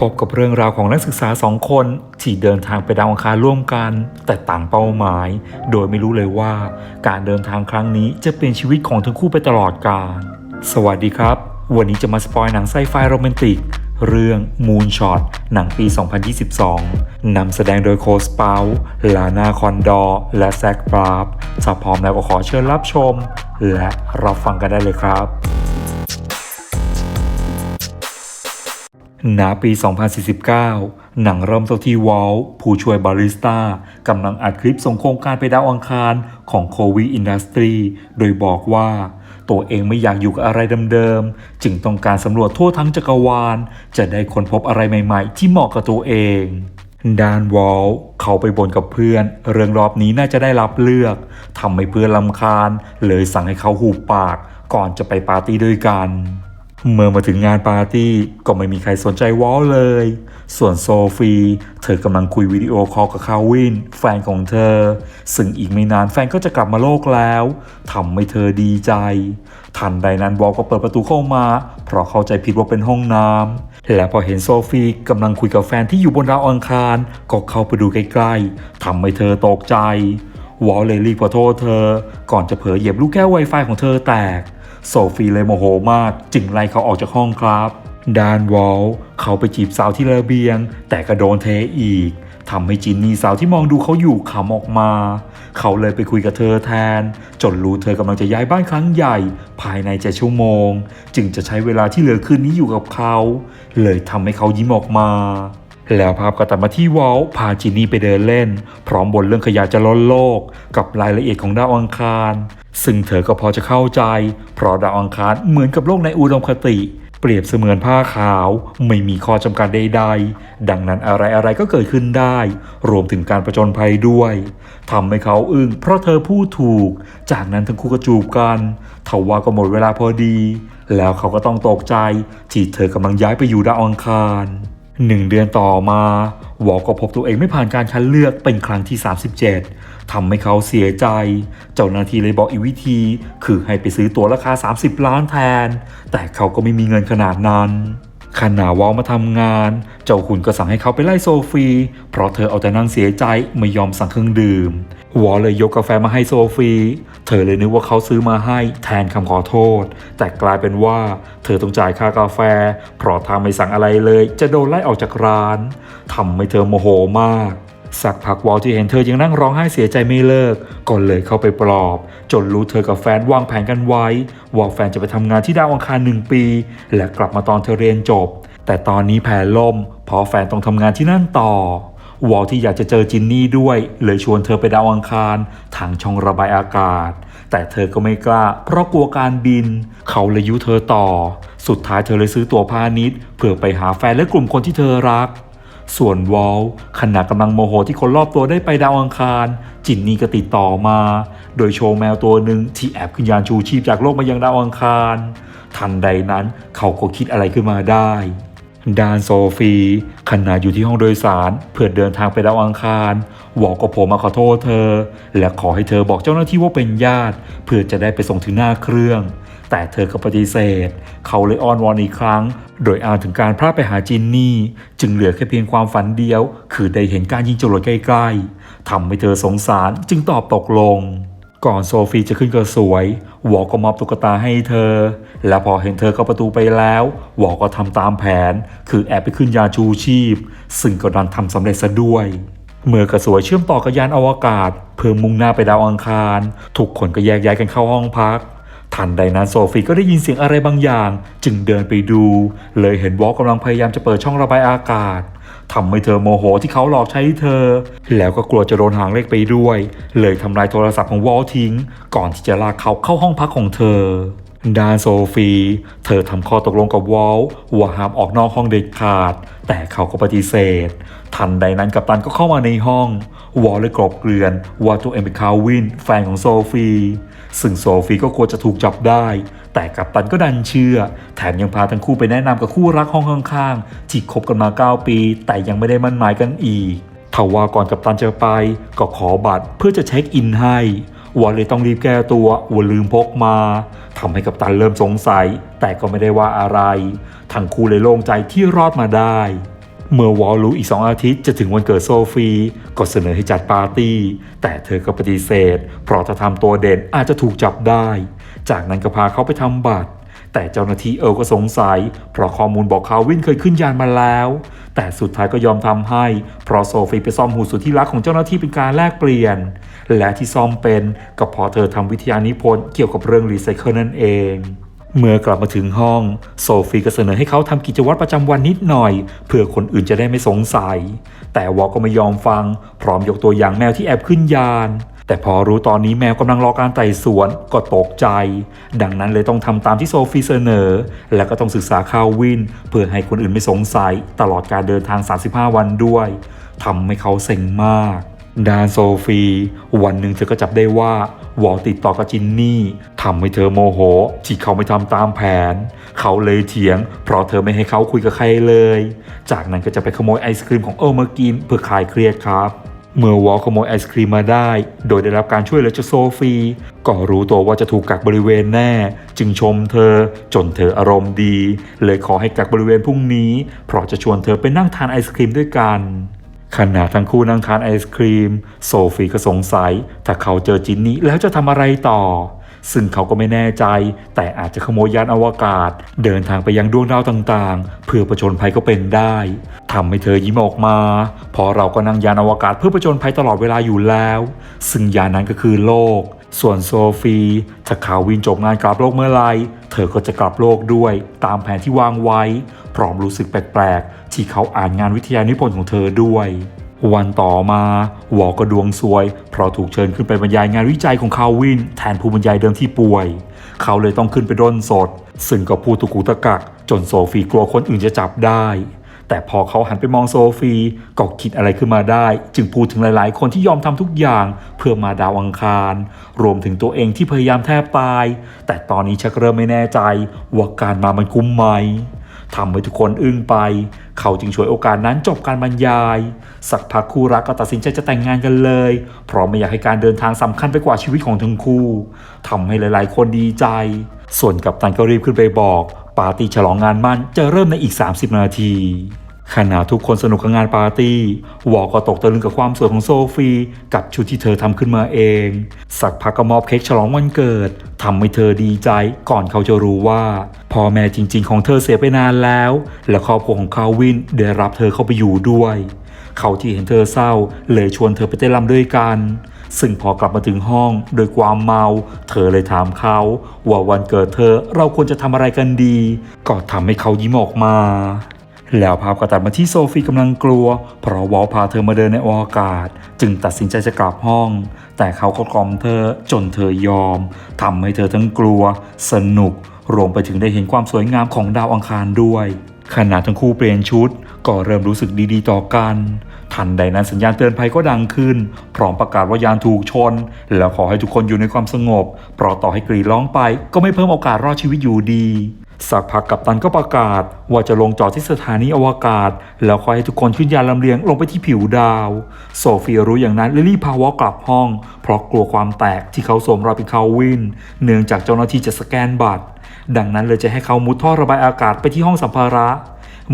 พบกับเรื่องราวของนักศึกษาสองคนที่เดินทางไปดาวอังคารร่วมกัน แต่ต่างเป้าหมาย โดยไม่รู้เลยว่า การเดินทางครั้งนี้จะเป็นชีวิตของทั้งคู่ไปตลอดกาลสวัสดีครับ วันนี้จะมาสปอยหนังไซไฟโรแมนติก เรื่อง Moonshot หนังปี 2022 นำแสดงโดยโคสเปาลานาคอนดอร์ และแซคบราฟถ้าพร้อมแล้วก็ขอเชิญรับชม และรับฟังกันได้เลยครับ ณปี 2049 หนังเริ่มต้นที่วอลผู้ช่วยบาริสต้ากำลังอัดคลิปส่งโครงการไปดาวอังคารของโควีอินดัสตรีโดยบอกว่า ตัวเองไม่อยากอยู่กับอะไรเดิมๆ จึงต้องการสำรวจทั่วทั้งจักรวาล จะได้ค้นพบอะไรใหม่ๆ ที่เหมาะกับตัวเองดานวอลเขาไปบ่นกับเพื่อน เรื่องรอบนี้น่าจะได้รับเลือกทำให้เพื่อนลำคาญ เลยสั่งให้เขาหูปาก ก่อนจะไปปาร์ตี้ด้วยกัน เมื่อมาถึงงานปาร์ตี้ก็ไม่มีใครสนใจวอลเลย ส่วนโซฟี เธอกำลังคุยวิดีโอคอลกับคาวิน แฟนของเธอ ซึ่งอีกไม่นานแฟนก็จะกลับมาโลกแล้วทำให้เธอดีใจ ทันใดนั้นวอลก็เปิดประตูเข้ามา เพราะเข้าใจผิดว่าเป็นห้องน้ำและพอเห็นโซฟีกำลังคุยกับแฟนที่อยู่บนดาวอังคารก็เข้าไปดูใกล้ๆทำให้เธอตกใจวอลเลยรีบขอโทษเธอ ก่อนจะเผลอเหยียบลูกแก้วไวไฟของเธอแตก โซฟีเลยโมโหมาก จึงไล่เขาออกจากห้องครับดานวอลเขาไปจีบสาวที่ระเบียง แต่ก็โดนเทอีกทำให้จินนี่สาวที่มองดูเขาอยู่ขำออกมา เขาเลยไปคุยกับเธอแทน จนรู้เธอกำลังจะย้ายบ้านครั้งใหญ่ ภายในเจ็ดชั่วโมง จึงจะใช้เวลาที่เหลือคืนนี้อยู่กับเขา เลยทำให้เขายิ้มออกมา แล้วภาพก็ตัดมาที่วอลพาจินนี่ไปเดินเล่น พร้อมบนเรื่องขยะจะล้นโลก กับรายละเอียดของดาวอังคาร ซึ่งเธอก็พอจะเข้าใจ เพราะดาวอังคารเหมือนกับโลกในอุดมคติ เปรียบเสมือนผ้าขาว ไม่มีข้อจำกัดใดๆ ดังนั้นอะไรๆก็เกิดขึ้นได้ รวมถึงการประจนภัยด้วยทำให้เขาอึ้งเพราะเธอพูดถูก จากนั้นทั้งคู่ก็จูบกันทว่าก็หมดเวลาพอดี แล้วเขาก็ต้องตกใจที่เธอกำลังย้ายไปอยู่ดาวอังคาร หนึ่งเดือนต่อมาวอลก็พบตัวเองไม่ผ่านการคัดเลือกเป็นครั้งที่ 37ทำให้เขาเสียใจ เจ้าหน้าที่เลยบอกอีกวิธี คือให้ไปซื้อตั๋วราคา 30 ล้านแทน แต่เขาก็ไม่มีเงินขนาดนั้น ขณะวอลมาทำงาน เจ้าคุณก็สั่งให้เขาไปไล่โซฟี เพราะเธอเอาแต่นั่งเสียใจไม่ยอมสั่งเครื่องดื่ม วอลเลยยกกาแฟมาให้โซฟี เธอเลยนึกว่าเขาซื้อมาให้แทนคำขอโทษ แต่กลายเป็นว่า เธอต้องจ่ายค่ากาแฟ เพราะถ้าไม่สั่งอะไรเลย จะโดนไล่ออกจากร้านทำให้เธอโมโหมาก สักพักวอลที่เห็นเธอยังนั่งร้องไห้เสียใจไม่เลิกก็เลยเข้าไปปลอบ จนรู้เธอกับแฟนวางแผนกันไว้ ว่าแฟนจะไปทำงานที่ดาวอังคารหนึ่งปี และกลับมาตอนเธอเรียนจบ แต่ตอนนี้แผนล่มเพราะแฟนต้องทำงานที่นั่นต่อวอลที่อยากจะเจอจินนี่ด้วย เลยชวนเธอไปดาวอังคารทางช่องระบายอากาศ แต่เธอก็ไม่กล้า เพราะกลัวการบิน เขาเลยยุเธอต่อ สุดท้ายเธอเลยซื้อตั๋วพาณิชย์เพื่อไปหาแฟนและกลุ่มคนที่เธอรัก ส่วนวอลขณะกำลังโมโหที่คนรอบตัวได้ไปดาวอังคาร จินนี่ก็ติดต่อมา โดยโชว์แมวตัวหนึ่งที่แอบขึ้นยานชูชีพจากโลกมายังดาวอังคาร ทันใดนั้นเขาก็คิดอะไรขึ้นมาได้ดานโซฟีขณะอยู่ที่ห้องโดยสาร เพื่อเดินทางไปดาวอังคารวอลก็โผล่มาขอโทษเธอ และขอให้เธอบอกเจ้าหน้าที่ว่าเป็นญาติ เพื่อจะได้ไปส่งถึงหน้าเครื่อง แต่เธอก็ปฏิเสธ เขาเลยอ้อนวอนอีกครั้ง โดยอ้างถึงการพลาดไปหาจินนี่ จึงเหลือแค่เพียงความฝันเดียว คือได้เห็นการยิงจรวดใกล้ๆทำให้เธอสงสารจึงตอบตกลง ก่อนโซฟีจะขึ้นกระสวย วอก็มอบตุ๊กตาให้เธอ และพอเห็นเธอเข้าประตูไปแล้ว วอก็ทำตามแผน คือแอบไปขึ้นยาชูชีพ ซึ่งก็ดันทำสำเร็จซะด้วยเมื่อกระสวยเชื่อมต่อกับยานอวกาศ เพื่อมุ่งหน้าไปดาวอังคาร ทุกคนก็แยกย้ายกันเข้าห้องพัก ทันใดนั้นโซฟีก็ได้ยินเสียงอะไรบางอย่าง จึงเดินไปดู เลยเห็นวอลกำลังพยายามจะเปิดช่องระบายอากาศทำให้เธอโมโหที่เขาหลอกใช้เธอ แล้วก็กลัวจะโดนหางเลขไปด้วย เลยทำลายโทรศัพท์ของวอลทิ้ง ก่อนที่จะลากเขาเข้าห้องพักของเธอ ดานโซฟี เธอทำข้อตกลงกับวอลว่าห้ามออกนอกห้องเด็ดขาด แต่เขาก็ปฏิเสธ ทันใดนั้นกัปตันก็เข้ามาในห้อง วอลเลยกรอบเกลื่อนว่าตัวเองเป็นคาวิน แฟนของโซฟี ซึ่งโซฟีก็กลัวจะถูกจับได้ แต่กัปตันก็ดันเชื่อ แถมยังพาทั้งคู่ไปแนะนำกับคู่รักห้องข้างๆ ที่คบกันมา 9 ปี แต่ยังไม่ได้มั่นหมายกันอีกทว่าก่อนกัปตันจะไปก็ขอบัตรเพื่อจะเช็คอินให้ วอลเลยต้องรีบแก้ตัวว่าลืมพกมาทำให้กัปตันเริ่มสงสัย แต่ก็ไม่ได้ว่าอะไร ทั้งคู่เลยโล่งใจที่รอดมาได้ เมื่อวอลรู้อีกสองอาทิตย์จะถึงวันเกิดโซฟีก็เสนอให้จัดปาร์ตี้ แต่เธอก็ปฏิเสธ เพราะถ้าทำตัวเด่นอาจจะถูกจับได้ จากนั้นก็พาเขาไปทำบัตร แต่เจ้าหน้าที่เอิร์ลก็สงสัย เพราะข้อมูลบอกคาวินเคยขึ้นยานมาแล้ว แต่สุดท้ายก็ยอมทำให้ เพราะโซฟีไปซ่อมหูสุดที่รักของเจ้าหน้าที่เป็นการแลกเปลี่ยน และที่ซ่อมเป็นก็เพราะเธอทำวิทยานิพนธ์เกี่ยวกับเรื่องรีไซเคิลนั่นเองเมื่อกลับมาถึงห้อง โซฟีก็เสนอให้เขาทำกิจวัตรประจำวันนิดหน่อย เพื่อคนอื่นจะได้ไม่สงสัย แต่วอลก็ไม่ยอมฟัง พร้อมยกตัวอย่างแมวที่แอบขึ้นยาน แต่พอรู้ตอนนี้แมวกำลังรอการไต่สวนก็ตกใจ ดังนั้นเลยต้องทำตามที่โซฟีเสนอ และก็ต้องศึกษาคาววิน เพื่อให้คนอื่นไม่สงสัย ตลอดการเดินทาง 35 วันด้วยทำให้เขาเซ็งมากดานโซฟี วันหนึ่งเธอก็จับได้ว่าวอลติดต่อกับจินนี่ทำให้เธอโมโหที่เขาไม่ทำตามแผน เขาเลยเถียง เพราะเธอไม่ให้เขาคุยกับใครเลย จากนั้นก็จะไปขโมยไอศครีมของเอิร์มากินเพื่อคลายเครียดครับ เมื่อวอลขโมยไอศครีมมาได้ โดยได้รับการช่วยเหลือจากโซฟี ก็รู้ตัวว่าจะถูกกักบริเวณแน่ จึงชมเธอ จนเธออารมณ์ดี เลยขอให้กักบริเวณพรุ่งนี้ เพราะจะชวนเธอไปนั่งทานไอศครีมด้วยกันขณะทั้งคู่นั่งทานไอศครีม โซฟีก็สงสัย ถ้าเขาเจอจินนี่แล้วจะทำอะไรต่อ ซึ่งเขาก็ไม่แน่ใจ แต่อาจจะขโมยยานอวกาศ เดินทางไปยังดวงดาวต่างๆ เพื่อประชนภัยก็เป็นได้ทำให้เธอยิ้มออกมาเพอเราก็นั่งยานอวกาศเพื่อประชนภัยตลอดเวลาอยู่แล้ว ซึ่งยานนั้นก็คือโลก ส่วนโซฟีถ้าข่าววินจบงานกลับโลกเมื่อไรเธอก็จะกลับโลกด้วย ตามแผนที่วางไว้ พร้อมรู้สึกแปลกๆที่เขาอ่านงานวิทยานิพนธ์ของเธอด้วย วันต่อมาวอก็ดวงซวย เพราะถูกเชิญขึ้นไปบรรยายงานวิจัยของคาวิน แทนผู้บรรยายเดิมที่ป่วย เขาเลยต้องขึ้นไปด้นสด ซึ่งก็พูดตุกุตะกัก จนโซฟีกลัวคนอื่นจะจับได้ แต่พอเขาหันไปมองโซฟีก็คิดอะไรขึ้นมาได้ จึงพูดถึงหลาย ๆ คนที่ยอมทำทุกอย่างเพื่อมาดาวอังคาร รวมถึงตัวเองที่พยายามแทบตาย แต่ตอนนี้ชักเริ่มไม่แน่ใจว่าการมามันคุ้มไหม ทำให้ทุกคนอึ้งไป เขาจึงช่วยโอกาสนั้นจบการบรรยาย สักพักคู่รักก็ตัดสินใจจะแต่งงานกันเลย เพราะไม่อยากให้การเดินทางสำคัญไปกว่าชีวิตของทั้งคู่ทำให้หลายๆ คนดีใจ ส่วนกัปตันก็รีบขึ้นไปบอก ปาร์ตี้ฉลองงานมั่นจะเริ่มในอีก 30 นาที ขณะทุกคนสนุกกับงานปาร์ตี้ วอลก็ตกตะลึงกับความสวยของโซฟี กับชุดที่เธอทำขึ้นมาเอง สักพักก็มอบเค้กฉลองวันเกิดทำให้เธอดีใจก่อนเขาจะรู้ว่าพ่อแม่จริง ๆ ของเธอเสียไปนานแล้ว และครอบครัวของคาวินได้รับเธอเข้าไปอยู่ด้วย เขาที่เห็นเธอเศร้า เลยชวนเธอไปเต้นรำด้วยกัน ซึ่งพอกลับมาถึงห้องโดยความเมา เธอเลยถามเขาว่าวันเกิดเธอเราควรจะทำอะไรกันดี ก็ทำให้เขายิ้มออกมา แล้วภาพก็ตัดมาที่โซฟีกำลังกลัว เพราะวอลพาเธอมาเดินในอวกาศ จึงตัดสินใจจะกลับห้อง แต่เขาก็กล่อมเธอจนเธอยอมทำให้เธอทั้งกลัว สนุก รวมไปถึงได้เห็นความสวยงามของดาวอังคารด้วยขณะทั้งคู่เปลี่ยนชุด ก็เริ่มรู้สึกดีๆ ต่อกัน ทันใดนั้นสัญญาณเตือนภัยก็ดังขึ้น พร้อมประกาศว่ายานถูกชน แล้วขอให้ทุกคนอยู่ในความสงบ เพราะต่อให้กรีดร้องไป ก็ไม่เพิ่มโอกาสรอดชีวิตอยู่ดี สักพักกัปตันก็ประกาศ ว่าจะลงจอดที่สถานีอวกาศ แล้วขอให้ทุกคนขึ้นยานลำเลียงลงไปที่ผิวดาว โซเฟียรู้อย่างนั้นเลยรีบพาวอกลับห้อง เพราะกลัวความแตกที่เขาสวมรอยเป็นคาวิน เนื่องจากเจ้าหน้าที่จะสแกนบัตร ดังนั้นเลยจะให้เขามุดท่อระบายอากาศไปที่ห้องสัมภาระ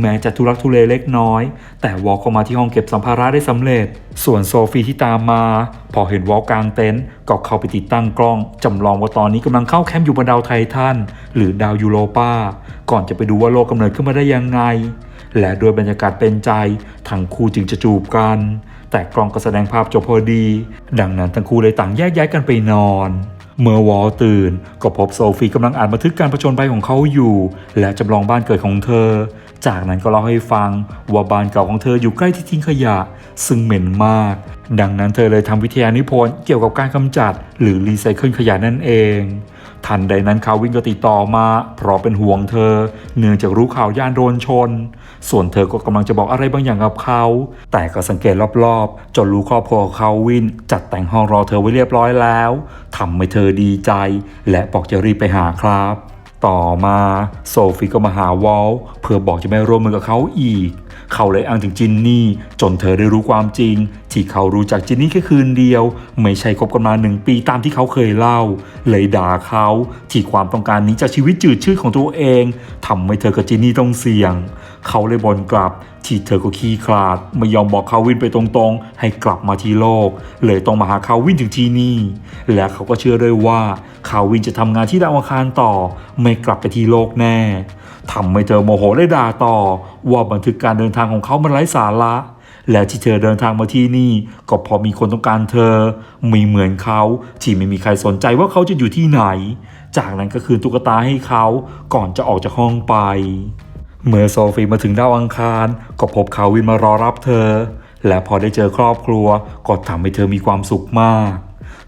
แม้จะทุรักทุเลเล็กน้อย แต่วอลเข้ามาที่ห้องเก็บสัมภาระได้สำเร็จ ส่วนโซฟีที่ตามมา พอเห็นวอลกลางเต็นท์ก็เข้าไปติดตั้งกล้องจำลองว่าตอนนี้กำลังเข้าแคมป์อยู่บนดาวไททันหรือดาวยูโรปาก่อนจะไปดูว่าโลกกำเนิดขึ้นมาได้ยังไง และโดยบรรยากาศเป็นใจทั้งคู่จึงจะจูบกัน แต่กล้องก็แสดงภาพจบพอดี ดังนั้นทั้งคู่เลยต่างแยกย้ายกันไปนอน เมื่อวอลตื่น ก็พบโซฟีกำลังอ่านบันทึกการผจญภัยของเขาอยู่ และจำลองบ้านเกิดของเธอ จากนั้นก็เล่าให้ฟังว่าบ้านเก่าของเธออยู่ใกล้ที่ทิ้งขยะ ซึ่งเหม็นมาก ดังนั้นเธอเลยทำวิทยานิพนธ์เกี่ยวกับการกำจัด หรือรีไซเคิลขยะนั่นเอง ทันใดนั้นคาวินก็ติดต่อมา เพราะเป็นห่วงเธอ เนื่องจากรู้ข่าวย่านโดนชน ส่วนเธอก็กำลังจะบอกอะไรบางอย่างกับเขา แต่ก็สังเกตรอบๆ จนรู้ครอบครัวขาวินจัดแต่งห้องรอเธอไว้เรียบร้อยแล้วทำให้เธอดีใจ และบอกจะรีบไปหาครับ ต่อมาโซฟีก็มาหาวอลเพื่อบอกจะไม่ร่วมมือกับเขาอีก เขาเลยอ้างถึงจินนี่ จนเธอได้รู้ความจริง ที่เขารู้จักจินนี่แค่คืนเดียว ไม่ใช่คบกันมาหนึ่งปีตามที่เขาเคยเล่า เลยด่าเขาที่ความต้องการนี้จากชีวิตจืดชืดของตัวเองทำให้เธอกับจินนี่ต้องเสี่ยง เขาเลยบ่นกลับ ที่เธอก็ขี้คลาด ไม่ยอมบอกคาวินไปตรงๆ ให้กลับมาที่โลก เลยต้องมาหาคาวินถึงที่นี่ และเขาก็เชื่อด้วยว่าคาวินจะทำงานที่ดาวอังคารต่อ ไม่กลับไปที่โลกแน่ทำให้เธอโมโหและด่าต่อ ว่าบันทึกการเดินทางของเขามันไร้สาระและที่เธอเดินทางมาที่นี่ ก็พอมีคนต้องการเธอไม่เหมือนเขาที่ไม่มีใครสนใจว่าเขาจะอยู่ที่ไหน จากนั้นก็คืนตุ๊กตาให้เขาก่อนจะออกจากห้องไป เมื่อโซฟีมาถึงดาวอังคาร ก็พบคาวินมารอรับเธอ และพอได้เจอครอบครัว ก็ทำให้เธอมีความสุขมาก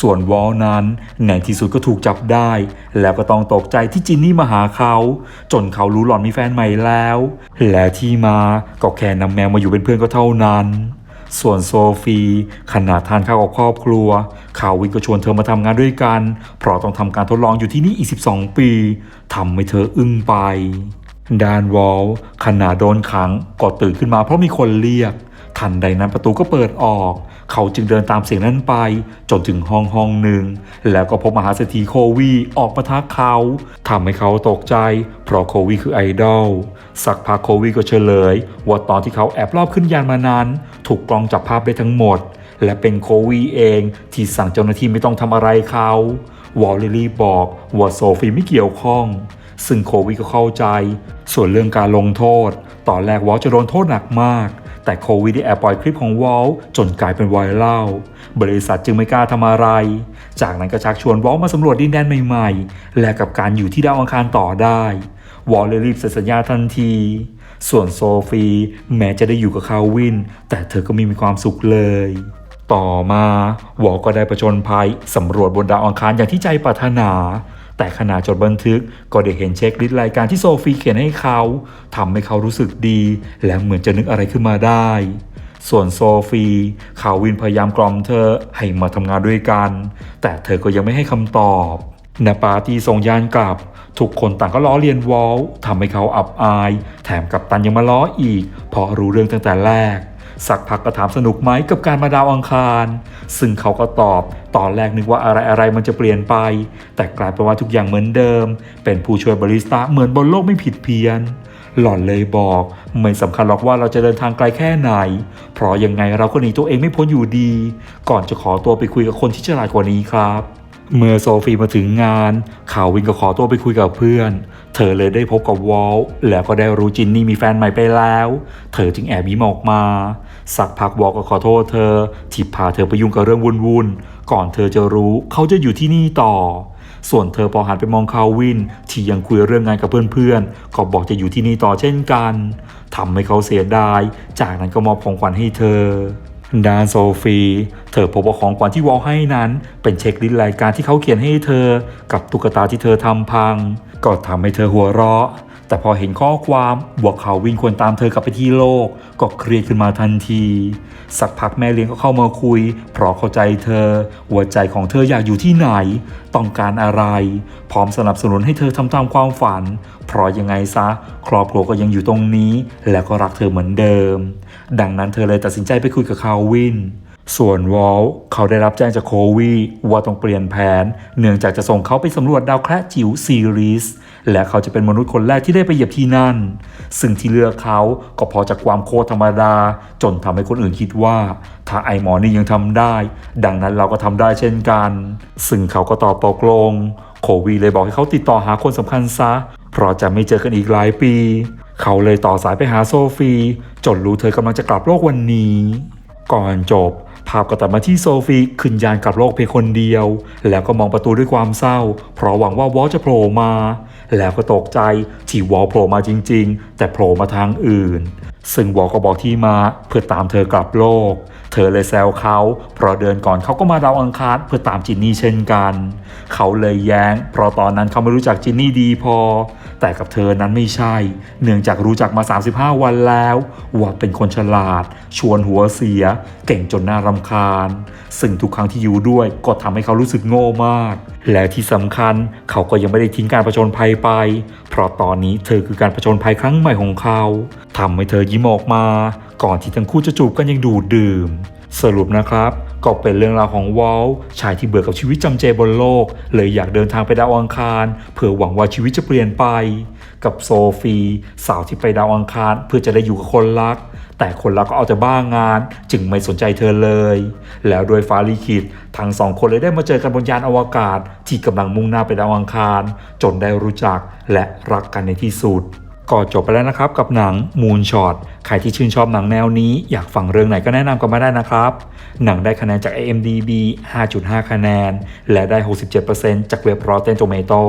ส่วนวอลนั้นในที่สุดก็ถูกจับได้ แล้วก็ต้องตกใจที่จินนี่มาหาเขา จนเขารู้หล่อนมีแฟนใหม่แล้ว และที่มาก็แค่นำแมวมาอยู่เป็นเพื่อนก็เท่านั้นส่วนโซฟีขณะทานข้าวกับครอบครัวคาวินก็ชวนเธอมาทำงานด้วยกัน เพราะต้องทำการทดลองอยู่ที่นี่อีก 12 ปีทำให้เธออึ้งไป ด้านวอลขณะโดนขังก็ตื่นขึ้นมาเพราะมีคนเรียก ทันใดนั้นประตูก็เปิดออก เขาจึงเดินตามเสียงนั้นไป จนถึงห้องห้องหนึ่ง แล้วก็พบมหาเศรษฐีโควีออกมาทักเขาทำให้เขาตกใจ เพราะโควีคือไอดอลสักพักโควีก็เฉลย ว่าตอนที่เขาแอบรอบขึ้นยานมานั้น ถูกกล้องจับภาพได้ทั้งหมด และเป็นโควีเองที่สั่งเจ้าหน้าที่ไม่ต้องทำอะไรเขาวอลลี่บอกว่าโซฟีไม่เกี่ยวข้อง ซึ่งโควิดก็เข้าใจ ส่วนเรื่องการลงโทษ ตอนแรกวอลจะโดนโทษหนักมาก แต่โควิดได้แอบปล่อยคลิปของวอลจนกลายเป็นไวรัลบริษัทจึงไม่กล้าทำอะไร จากนั้นก็ชักชวนวอลมาสำรวจดินแดนใหม่ๆ และกับการอยู่ที่ดาวอังคารต่อได้ วอลเลยรีบเซ็นสัญญาทันที ส่วนโซฟีแม้จะได้อยู่กับคาวิน แต่เธอก็ไม่มีความสุขเลยต่อมาวอลก็ได้ประจนภัยสำรวจบนดาวอังคารอย่างที่ใจปรารถนา แต่ขณะจดบันทึกก็ได้เห็นเช็คลิสต์รายการที่โซฟีเขียนให้เขาทำให้เขารู้สึกดี และเหมือนจะนึกอะไรขึ้นมาได้ ส่วนโซฟีคาวินพยายามกล่อมเธอให้มาทำงานด้วยกัน แต่เธอก็ยังไม่ให้คำตอบณปาร์ตีส่งยานกลับ ทุกคนต่างก็ล้อเลียนวอลทำให้เขาอับอาย แถมกับตันยังมาล้ออีกเพราะรู้เรื่องตั้งแต่แรก สักพักก็ถามสนุกไหมกับการมาดาวอังคาร ซึ่งเขาก็ตอบ ตอนแรกนึกว่าอะไรอะไรมันจะเปลี่ยนไป แต่กลายเป็นว่าทุกอย่างเหมือนเดิม เป็นผู้ช่วยบริสต้าเหมือนบนโลกไม่ผิดเพี้ยน หล่อนเลยบอก ไม่สำคัญหรอกว่าเราจะเดินทางไกลแค่ไหน เพราะยังไงเราก็หนีตัวเองไม่พ้นอยู่ดี ก่อนจะขอตัวไปคุยกับคนที่ฉลาดกว่านี้ครับเมื่อโซฟีมาถึงงาน ข่าววินก็ขอตัวไปคุยกับเพื่อน เธอเลยได้พบกับวอลแล้วก็ได้รู้จินนี่มีแฟนใหม่ไปแล้ว เธอจึงแอบยิ้มออกมา สักพักวอลก็ขอโทษเธอ ที่พาเธอไปยุ่งกับเรื่องวุ่นๆ ก่อนเธอจะรู้เขาจะอยู่ที่นี่ต่อ ส่วนเธอพอหันไปมองคาวิน ที่ยังคุยเรื่องงานกับเพื่อนๆ ก็บอกจะอยู่ที่นี่ต่อเช่นกันทำให้เขาเสียดาย จากนั้นก็มอบของขวัญให้เธอดานโซฟี เธอพบว่าของขวัญที่วอลให้นั้น เป็นเช็คลิสต์รายการที่เขาเขียนให้เธอ กับตุ๊กตาที่เธอทำพัง ก็ทำให้เธอหัวเราะ แต่พอเห็นข้อความว่าเขาวินควรตามเธอกลับไปที่โลก ก็เครียดขึ้นมาทันที สักพักแม่เลี้ยงก็เข้ามาคุย เพราะเข้าใจเธอว่าใจของเธออยากอยู่ที่ไหน ต้องการอะไร พร้อมสนับสนุนให้เธอทำตามความฝัน เพราะยังไงซะ ครอบครัวก็ยังอยู่ตรงนี้ และก็รักเธอเหมือนเดิม ดังนั้นเธอเลยตัดสินใจไปคุยกับคาวิน ส่วนวอลเขาได้รับแจ้งจากโควีว่าต้องเปลี่ยนแผน เนื่องจากจะส่งเขาไปสำรวจดาวแคระจิ๋วซีรีส์และเขาจะเป็นมนุษย์คนแรกที่ได้ไปเหยียบที่นั่น ซึ่งที่เลือกเขาก็พอจากความโคตรธรรมดา จนทำให้คนอื่นคิดว่า ถ้าไอหมอนี่ยังทำได้ ดังนั้นเราก็ทำได้เช่นกัน ซึ่งเขาก็ตอบตกลง โควีเลยบอกให้เขาติดต่อหาคนสำคัญซะ เพราะจะไม่เจอกันอีกหลายปี เขาเลยต่อสายไปหาโซฟี จนรู้เธอกำลังจะกลับโลกวันนี้ ก่อนจบ ภาพก็ตัดมาที่โซฟีขึ้นยานกลับโลกเพียงคนเดียว แล้วก็มองประตูด้วยความเศร้า เพราะหวังว่าวอลจะโผล่มา แล้วก็ตกใจที่วอลโผล่มาจริง ๆ แต่โผล่มาทางอื่นซึ่งวอลก็บอกที่มาเพื่อตามเธอกลับโลก เธอเลยแซวเขาเพราะเดือนก่อนเขาก็มาดาวอังคารเพื่อตามจินนี่เช่นกัน เขาเลยแย้ง เพราะตอนนั้นเขาไม่รู้จักจินนี่ดีพอ แต่กับเธอนั้นไม่ใช่ เนื่องจากรู้จักมา 35 วันแล้วว่าเป็นคนฉลาด ชวนหัวเสีย เก่งจนน่ารำคาญ ซึ่งทุกครั้งที่อยู่ด้วยก็ทำให้เขารู้สึกโง่มาก และที่สำคัญเขาก็ยังไม่ได้ทิ้งการประชนภัยไป เพราะตอนนี้เธอคือการผจญภัยครั้งใหม่ของเขา ทำให้เธอยิ้มออกมา ก่อนที่ทั้งคู่จะจูบกันยังดูดดื่ม สรุปนะครับ ก็เป็นเรื่องราวของวอลชายที่เบื่อกับชีวิตจำเจบนโลก เลยอยากเดินทางไปดาวอังคาร เพื่อหวังว่าชีวิตจะเปลี่ยนไป กับโซฟี สาวที่ไปดาวอังคาร เพื่อจะได้อยู่กับคนรักแต่คนรักก็เอาแต่บ้างงาน จึงไม่สนใจเธอเลย แล้วโดยฟ้าลิขิตทั้งสองคนเลยได้มาเจอกันบนยานอวกาศ ที่กำลังมุ่งหน้าไปดาวอังคาร จนได้รู้จักและรักกันในที่สุด ก็จบไปแล้วนะครับกับหนัง Moon Shot ใครที่ชื่นชอบหนังแนวนี้อยากฟังเรื่องไหนก็แนะนำกันมาได้นะครับ หนังได้คะแนนจาก IMDb 5.5 คะแนน และได้ 67%จากเว็บ Rotten Tomato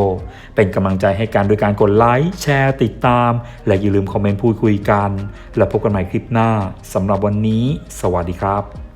เป็นกำลังใจให้กันโดยการกดไลค์ แชร์ ติดตาม และอย่าลืมคอมเมนต์พูดคุยกัน แล้วพบกันใหม่คลิปหน้าสำหรับวันนี้ สวัสดีครับ